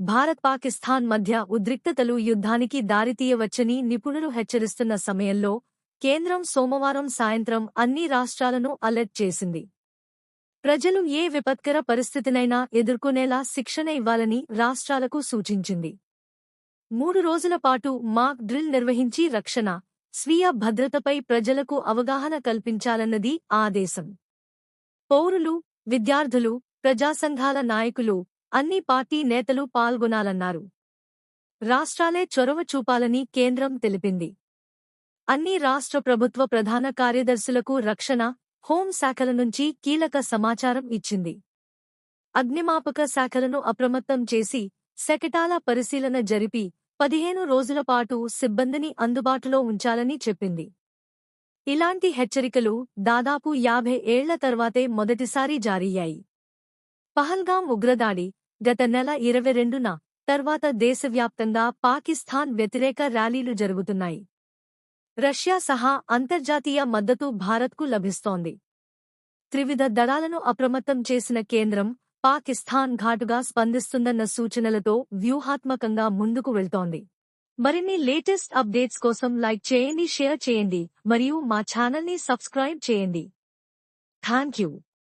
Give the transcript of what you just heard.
భారత్ పాకిస్తాన్ మధ్య ఉద్రిక్తతలు యుద్ధానికి దారితీయవచ్చని నిపుణులు హెచ్చరిస్తున్న సమయంలో కేంద్రం సోమవారం సాయంత్రం అన్ని రాష్ట్రాలను అలర్ట్ చేసింది. ప్రజలు ఏ విపత్కర పరిస్థితినైనా ఎదుర్కొనేలా శిక్షణ ఇవ్వాలని రాష్ట్రాలకు సూచించింది. మూడు రోజుల పాటు మాక్ డ్రిల్ నిర్వహించి రక్షణ స్వీయ భద్రతపై ప్రజలకు అవగాహన కల్పించాలన్నది ఆదేశం. పౌరులు విద్యార్థులు ప్రజాసంఘాల నాయకులు అన్ని పార్టీ నేతలు పాల్గొనాలన్నారు. రాష్ట్రాలే చొరవ చూపాలని కేంద్రం తెలిపింది. అన్ని రాష్ట్ర ప్రభుత్వ ప్రధాన కార్యదర్శులకు రక్షణ హోం శాఖల నుంచి కీలక సమాచారం ఇచ్చింది. అగ్నిమాపక శాఖలను అప్రమత్తం చేసి శకటాల పరిశీలన జరిపి పదిహేను రోజుల పాటు సిబ్బందిని అందుబాటులో ఉంచాలని చెప్పింది. ఇలాంటి హెచ్చరికలు దాదాపు యాభై ఏళ్ళ తర్వాతే మొదటిసారి జారయ్యాయి పహల్గాం ఉగ్రదాడి గత నెల ఇరవై రెండున తర్వాత దేశవ్యాప్తంగా పాకిస్తాన్ వ్యతిరేక ర్యాలీలు జరుగుతున్నాయి. రష్యా సహా అంతర్జాతీయ మద్దతు భారత్కు లభిస్తోంది. త్రివిధ దళాలను అప్రమత్తం చేసిన కేంద్రం పాకిస్తాన్ ఘాటుగా స్పందిస్తుందన్న సూచనలతో వ్యూహాత్మకంగా ముందుకు వెళ్తోంది. మరిన్ని లేటెస్ట్ అప్డేట్స్ కోసం లైక్ చేయండి షేర్ చేయండి మరియు మా ఛానల్ని సబ్స్క్రైబ్ చేయండి. Thank you